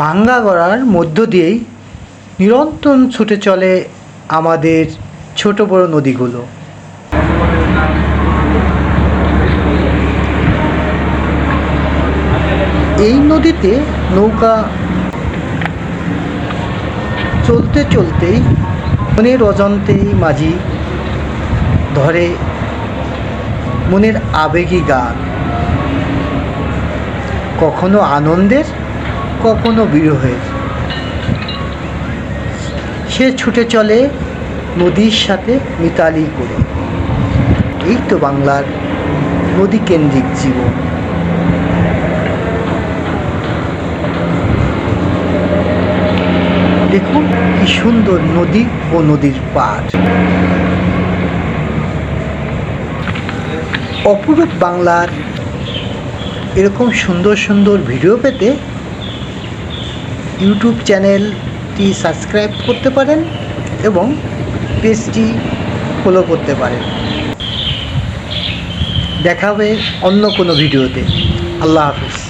ভাঙ্গা গড়ার মধ্য দিয়েই নিরন্তর ছুটে চলে আমাদের ছোট বড় নদীগুলো। এই নদীতে নৌকা চলতে চলতেই মনের অজান্তেই মাঝি ধরে মনের আবেগী গান। কখনো আনন্দের কখনো বিরহের সে ছুটে চলে নদীর সাথে মিতালি করে। এই তো বাংলার নদী কেন্দ্রিক জীবন। দেখুন কি সুন্দর নদী ও নদীর পাড়। অপরূপ বাংলার এরকম সুন্দর সুন্দর ভিডিও পেতে ইউটিউব চ্যানেলটি সাবস্ক্রাইব করতে পারেন এবং পেজটি ফলো করতে পারেন। দেখা হবে অন্য কোনো ভিডিওতে। আল্লাহ হাফিজ।